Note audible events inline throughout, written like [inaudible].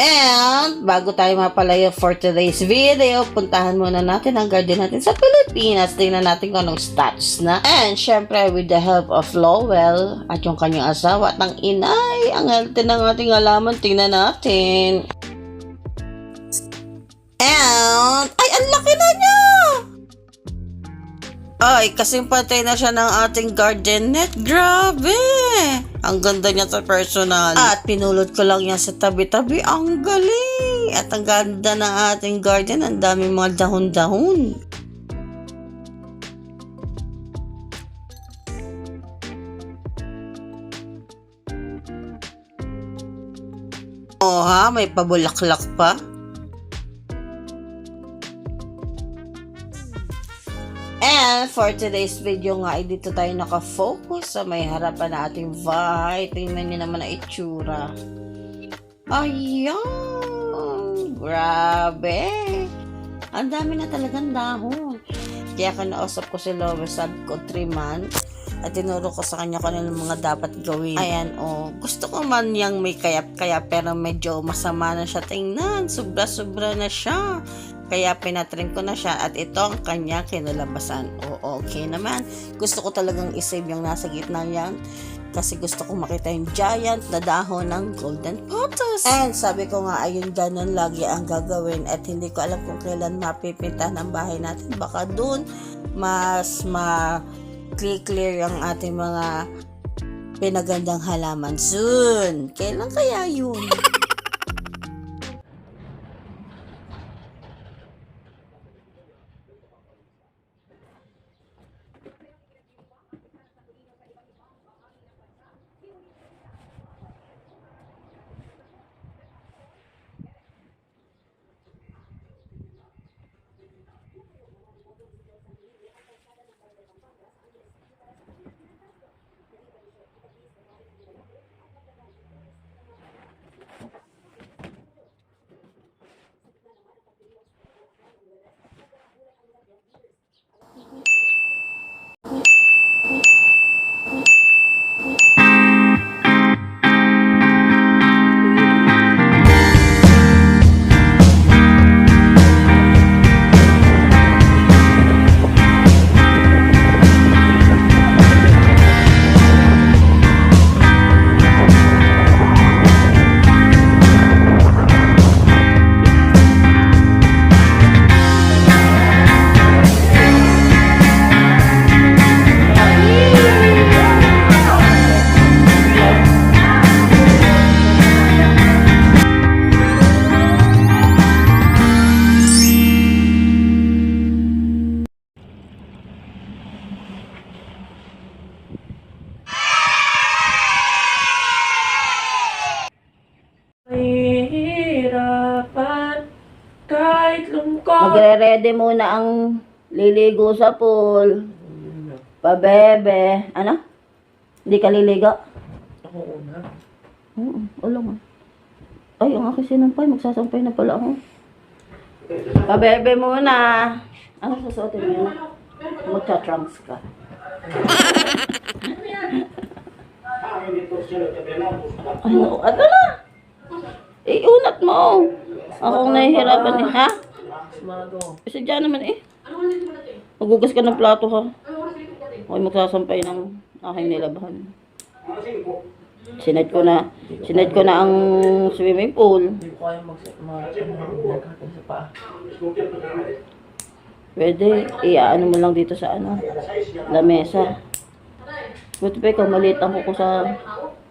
And, bago tayo mapalayo for today's video, puntahan muna natin ang garden natin sa Pilipinas. Tingnan natin kung anong status na. And, syempre, with the help of Lowell at yung kanyang asawa at ng inay, ang healthy ng ating halaman, tingnan natin. And, ay, ang laki na niya! Ay, kasing patay na siya ng ating garden net. Grabe! Ang ganda niya sa personal. At pinulot ko lang yan sa tabi-tabi. Ang galing! At ang ganda ng ating garden. Ang daming mga dahon-dahon. Oh ha, may pabulaklak pa. For today's video nga, ay dito tayo nakafocus sa may harapan na ating vine. Tingnan niyo naman ang itsura. Ayan! Grabe! Ang dami na talagang dahon. Kaya kanausap ko si Lover, sabi ko 3 months. At tinuro ko sa kanya kung ano yung mga dapat gawin. Ayan, oh. Gusto ko man yung may kayap-kaya pero medyo masama na siya tingnan. Sobra-sobra na siya. Kaya pinatrim ko na siya at ito ang kanyang kinalabasan. O okay naman. Gusto ko talagang isave yung nasa gitna yan. Kasi gusto ko makita yung giant na dahon ng golden pothos. And sabi ko nga, ayun ganun lagi ang gagawin. At hindi ko alam kung kailan mapipinta ng bahay natin. Baka dun mas ma clear yung ating mga pinagandang halaman soon. Kailan kaya yun? Lungkot. Magre-ready muna ang liligo sa pool. Pabebe. Ano? Hindi ka liligo? Ako una. Oo, wala nga. Ay, ang aking sinampay. Magsasampay na pala ako. Pabebe muna. Ano susuotin mo yun? Magcha-trunks ka. Naku. Ano na? Eh, unat mo. Akong nahihirapan eh. Ha? Kasi dyan naman eh. Magugas ka ng plato ha. Okay, magsasampay ng aking nilabahan. Sinet ko na, sinet ko na ang swimming pool. Hindi ko kaya mag mag nagkakita sa paa. Pwede, iaano mo lang dito sa ano, lamesa. Buti pa ikaw, maliit ang kuko sa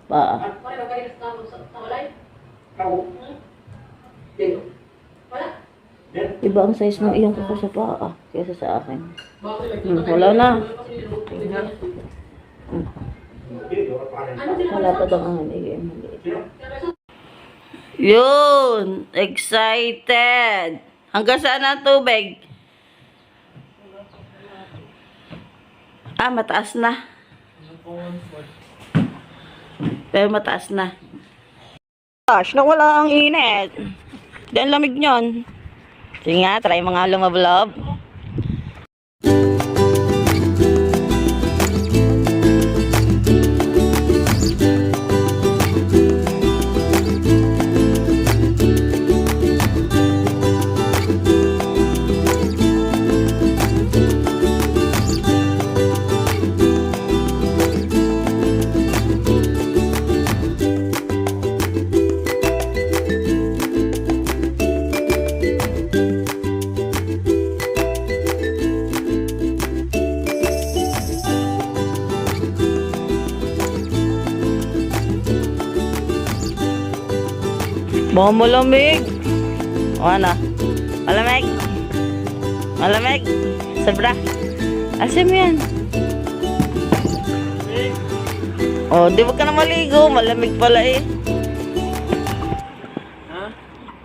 paa. Iba ang size ng iyong kuko sa paa kaysa sa akin. Hmm, wala na. Hmm. Wala pa daw ang maliit. Yun! Excited! Hanggang saan ang tubig? Ah, mataas na. Pero mataas na. Gosh, nawala ang init. Diyan lamig nyon. Sige nga, try mga lumablob. Baka malamig. O ano? Malamig. Malamig. Sobra. Asim yan. Oh, di wag ka na maligo. Malamig pala eh.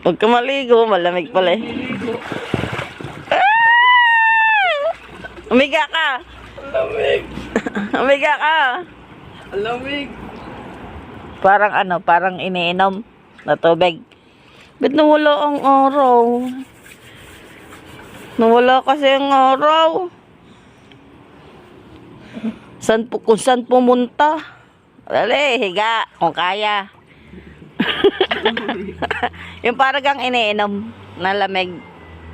Huwag ka maligo. Malamig pala eh. Ah! Umiga ka. Lamig. [laughs] Umiga ka. Lamig. Parang ano, parang iniinom na tubig. Ba't nawala ang araw? Nawala kasi ang araw. San po, kung saan pumunta? Dali, higa, kung kaya. [laughs] yung parang iniinom na lamig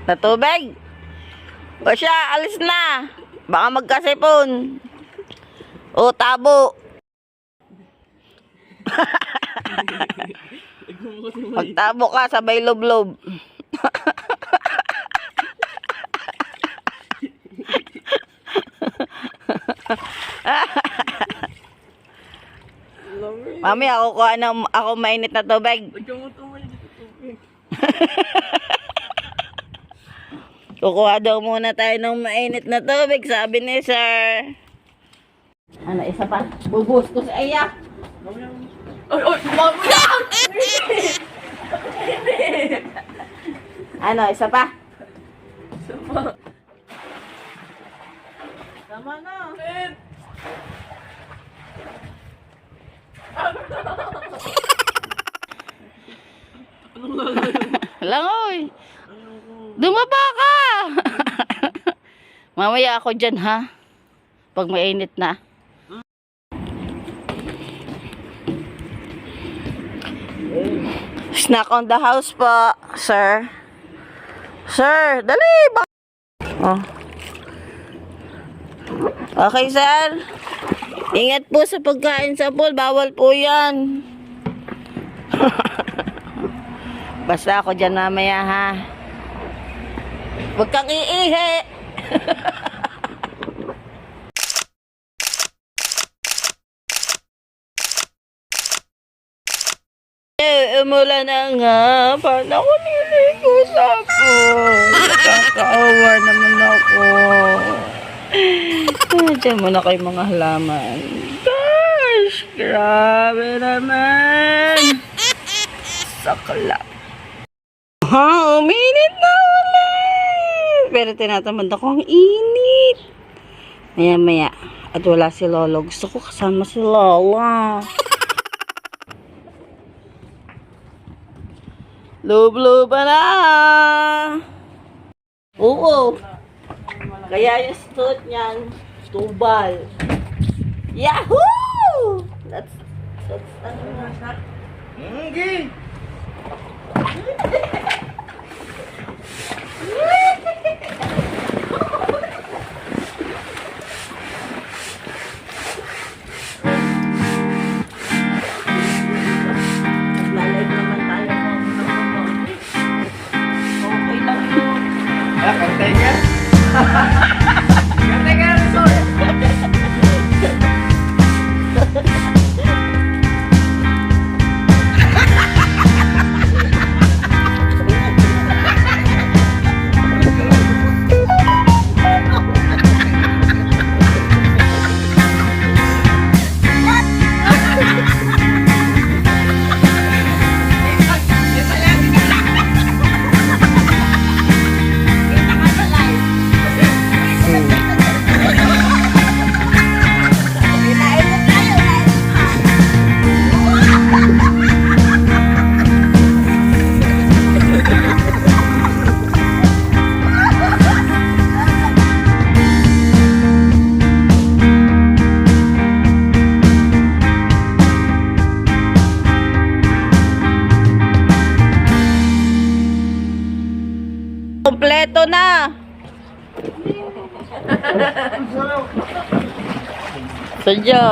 na tubig. O siya, alis na. Baka magkasipon. O tabo. [laughs] Magtabo ka, sabay loblob. Mami, ako kuha ng ako mainit na tubig. Kukuha daw muna tayo ng mainit na tubig, sabi ni sir. Ano, isa pa? Bubus ko sa iya. Ay, ay, mami! Ano, isa pa? Sama. Tama na. Ed! Langoy. Dumaba ka. [laughs] Mamaya ako dyan ha. Pag mainit na. Snack on the house po, sir. Sir, dali? Oh. Okay, sir. Ingat po sa pagkain sa pool. Bawal po yan. [laughs] Basta ako dyan mamaya ha. Huwag kang iihi. [laughs] Eh, umula na nga. Paano ako niligo sa pool? Nakakaawa naman ako. Ah, Diyan muna kayo mga halaman. Gosh, grabe naman. Sakla. Ha, uminit na ulit. Pero tinatamad ako ang init. Maya maya. At wala si Lolo. Gusto ko kasama si Lola. Lubluba na. Oo. Kaya yung suit niyan, tubal. Yahoo! That's, that's, ano nga. Okay. Naglalay [laughs] Sadya.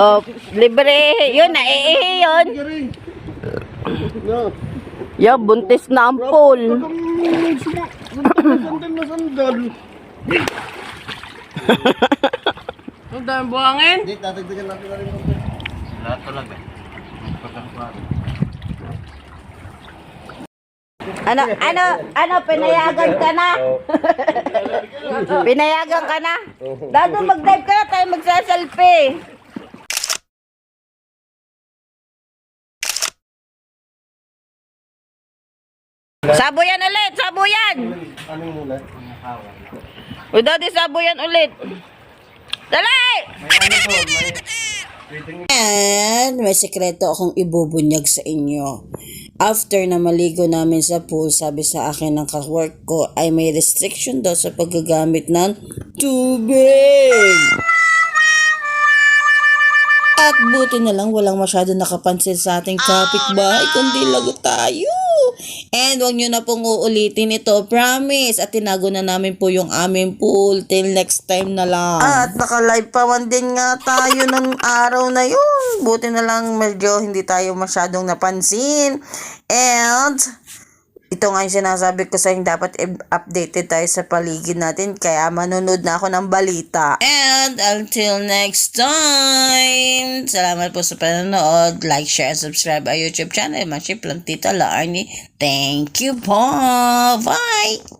oh, libre. Yun, naiihi yun. Yeah, buntis na ang pool. Sandal na sandal. Ang dami buhangin. Hindi, tatagdagan natin na rin. talaga. Pagkakaswari. Ano, ano, ano, pinayagan ka na? [laughs] pinayagan ka na? Dado mag-dive ka na tayo magsasalpi. Sabuyan ulit, sabuyan. Anong mula? O daddy, sabuyan ulit. Dali! May ano to, may... And may sekreto akong ibubunyag sa inyo. After na maligo namin sa pool, sabi sa akin ng kawork ko ay may restriction daw sa paggagamit ng tubig. At buti na lang walang masyado nakapansin sa ating kapitbahay, kundi lagot tayo. And wag nyo na pong uulitin ito, promise. At tinago na namin po yung aming pool. Till next time na lang. At naka-live pa man din nga tayo ng araw na yun. Buti na lang medyo hindi tayo masyadong napansin. And ito nga yung sinasabi ko sa inyo, dapat updated tayo sa paligid natin. Kaya manonood na ako ng balita. And until next time, salamat po sa panonood. Like, share, and subscribe our YouTube channel. Maship lang Tita Larnie. Thank you po. Bye!